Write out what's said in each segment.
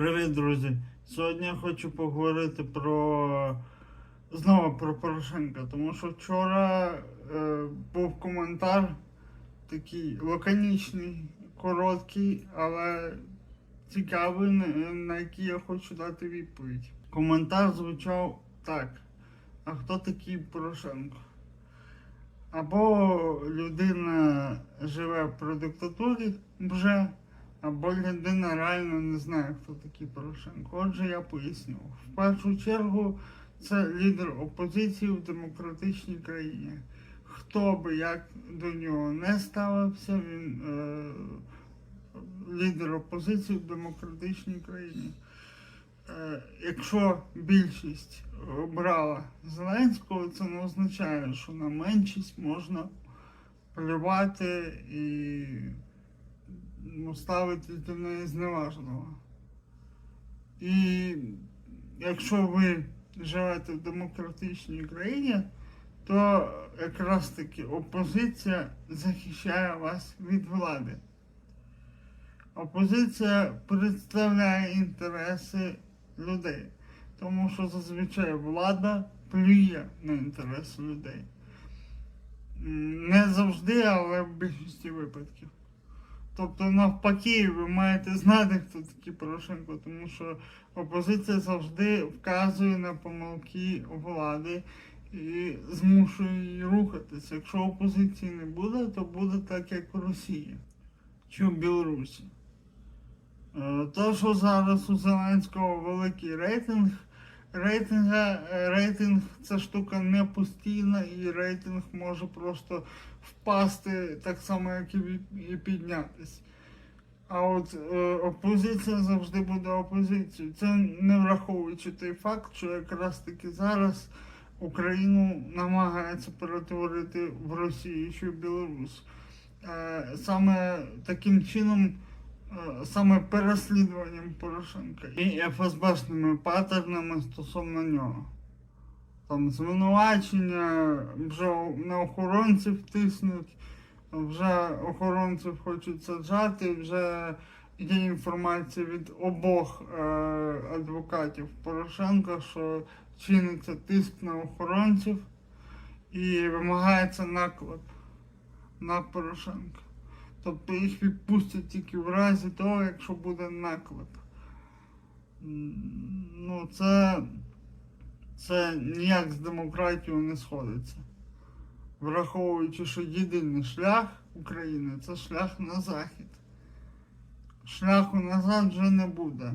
Привіт, друзі! Сьогодні я хочу поговорити про знову про Порошенка, тому що вчора е, був коментар такий лаконічний, короткий, але цікавий, на, який я хочу дати відповідь. Коментар звучав так: а хто такий Порошенко? Або людина живе при диктатурі вже, або людина реально не знає, хто такий Порошенко. Отже, я поясню. В першу чергу це лідер опозиції в демократичній країні. Хто би як до нього не ставився, він е, лідер опозиції в демократичній країні. Е, якщо більшість обрала Зеленського, це не означає, що на меншість можна плювати і ну, ставити до неї зневажного. І якщо ви живете в демократичній країні, то якраз таки опозиція захищає вас від влади. Опозиція представляє інтереси людей, тому що зазвичай влада плює на інтереси людей. Не завжди, але в більшості випадків. Тобто, навпаки, ви маєте знати, хто такий Порошенко, тому що опозиція завжди вказує на помилки влади і змушує її рухатися. Якщо опозиції не буде, то буде так, як в Росії чи в Білорусі. Е, То, що зараз у Зеленського великий рейтинг, рейтинга, е, рейтинг це штука не постійна, і рейтинг може просто впасти так само, як і піднятись. А от е, опозиція завжди буде опозицією. Це не враховуючи той факт, що якраз таки зараз Україну намагається перетворити в Росію чи в Білорусь. Е, саме таким чином саме переслідуванням Порошенка і ФСБшними паттернами стосовно нього. Там звинувачення, вже на охоронців тиснуть, вже охоронців хочуть саджати, вже є інформація від обох е, адвокатів Порошенка, що чиниться тиск на охоронців і вимагається наклеп на Порошенка. Тобто їх відпустять тільки в разі того, якщо буде наклеп. Ну, це, це ніяк з демократією не сходиться. Враховуючи, що єдиний шлях України це шлях на захід. Шляху назад вже не буде.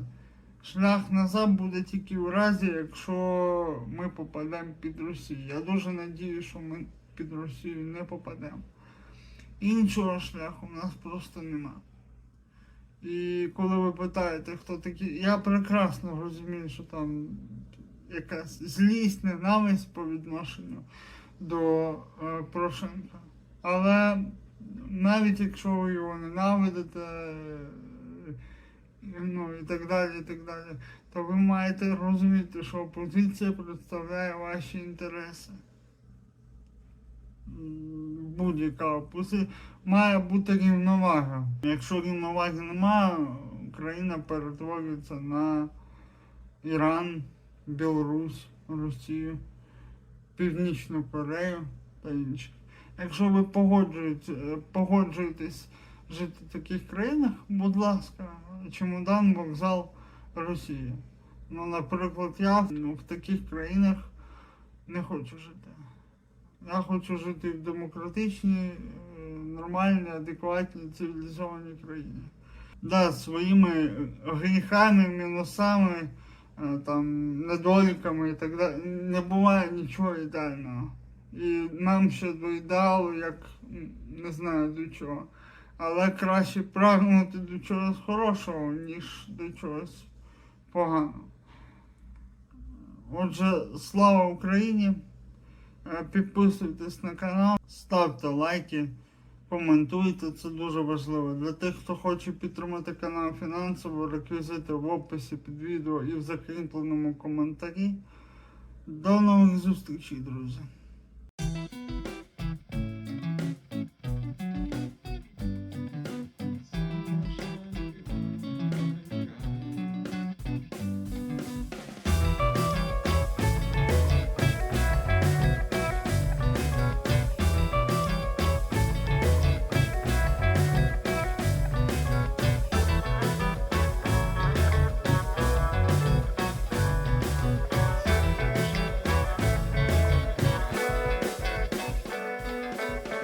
Шлях назад буде тільки в разі, якщо ми попадемо під Росію. Я дуже надію, що ми під Росію не попадемо. Іншого шляху в нас просто нема. І коли ви питаєте, хто такий, я прекрасно розумію, що там якась злість, ненависть по відношенню до е, Порошенка. Але навіть якщо ви його ненавидите, е, ну і так далі, і так далі, то ви маєте розуміти, що опозиція представляє ваші інтереси. Будь-яка опозиція має бути рівновага. Якщо рівноваги немає, країна перетворюється на Іран, Білорусь, Росію, Північну Корею та інших. Якщо ви погоджуєте, погоджуєтесь жити в таких країнах, будь ласка, чемодан, вокзал, Росія. Ну, наприклад, я в таких країнах не хочу жити. Я хочу жити в демократичній, е, нормальній, адекватній, цивілізованій країні. Да, своїми гріхами, мінусами, е, там, недоліками і так далі. Не буває нічого ідеального. І нам ще до ідеалу, як не знаю до чого. Але краще прагнути до чогось хорошого, ніж до чогось поганого. Отже, слава Україні! Е, Підписуйтесь на канал, ставте лайки, коментуйте, це дуже важливо. Для тих, хто хоче підтримати канал фінансово, реквізити в описі під відео і в закріпленому коментарі. До нових зустрічей, друзі!